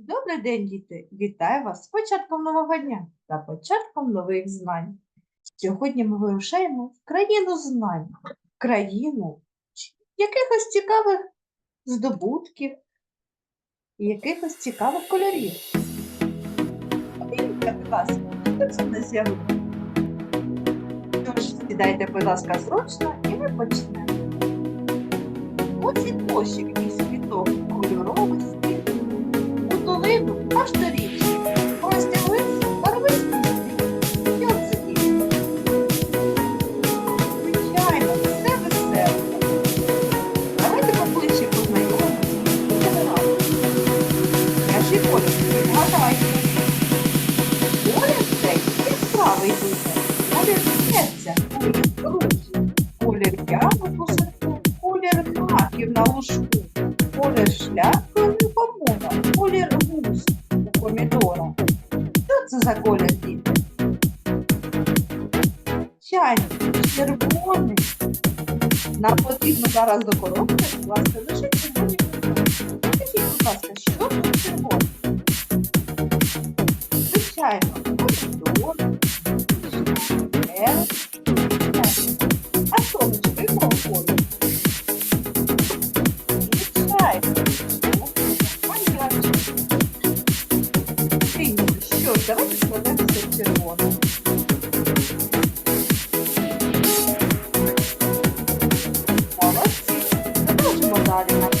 Добрий день, діти! Вітаю вас з початком нового дня та початком нових знань. Сьогодні ми вирушаємо в країну знань, в країну якихось цікавих здобутків і якихось цікавих кольорів. Подивіться, будь на з'явилося? Тож, сідайте, будь ласка, зручно, і ми почнемо. Ось і кошик із квіток кольорових світ. У за колір, діти? Чайний, червоний. Нам потрібно зараз до коробки скласти лише червоні. Скажіть, будь ласка, що тут червоне? Звичайно, помідор, а сонечко якого кольору? Давайте складемо все червоне. Молодці. Продовжимо далі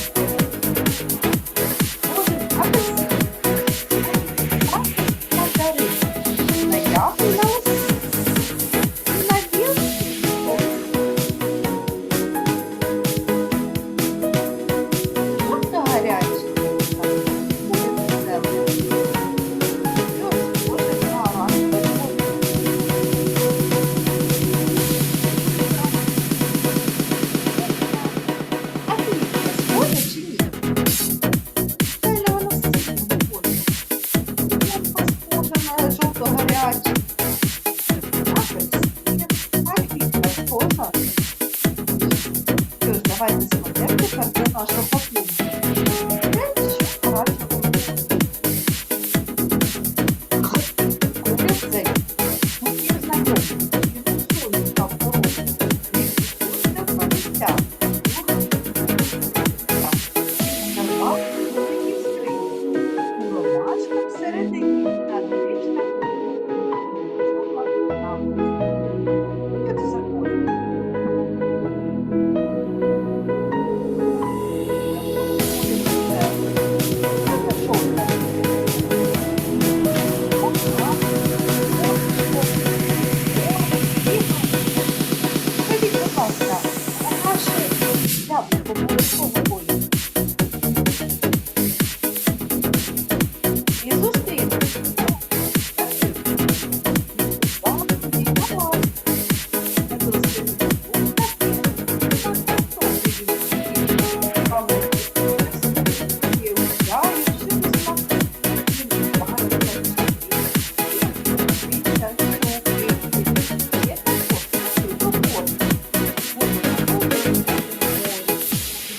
складемо тепер до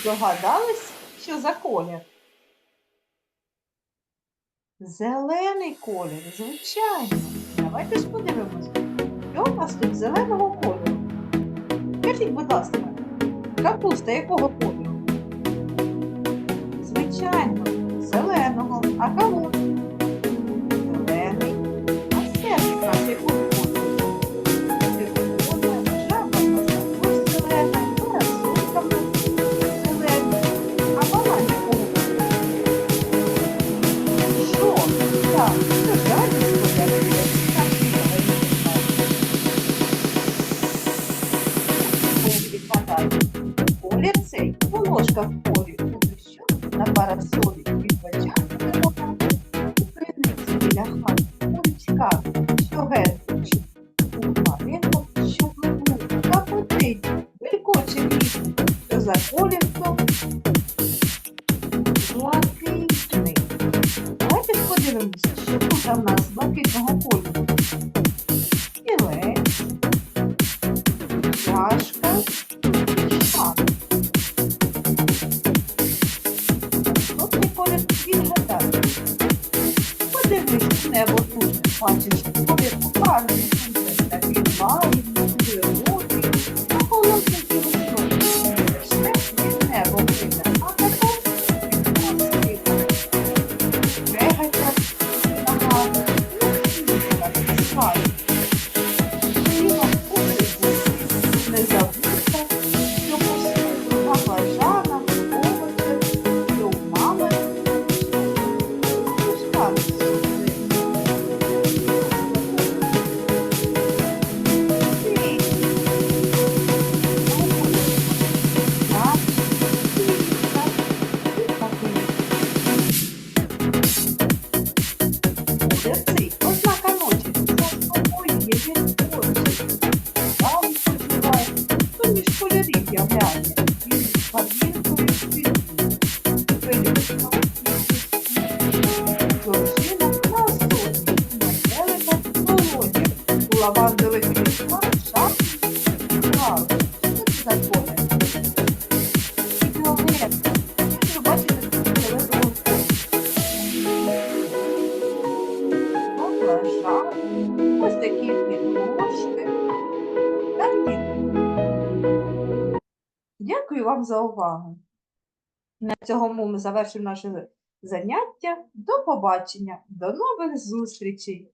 Догадались, що за колір? Зелений колір, звичайно. Давайте ж подивимось, що у нас тут зеленого кольору. Скажіть, будь ласка, капуста якого кольору? Звичайно, зеленого. А кавун? Зелений. А серце нас якого полі, буде що на парасолі від бача дорога. У криниці біля хати, у що герчить, у маринках, що пливуть, та потить, белькоче вітер, що за колір то блакитний. Давайте подивимося, що тут у нас? Блакитного кольору. небо тут бачиш, повір, покажу, так і має. вам за увагу. На цьому ми завершимо наше заняття. До побачення, до нових зустрічей!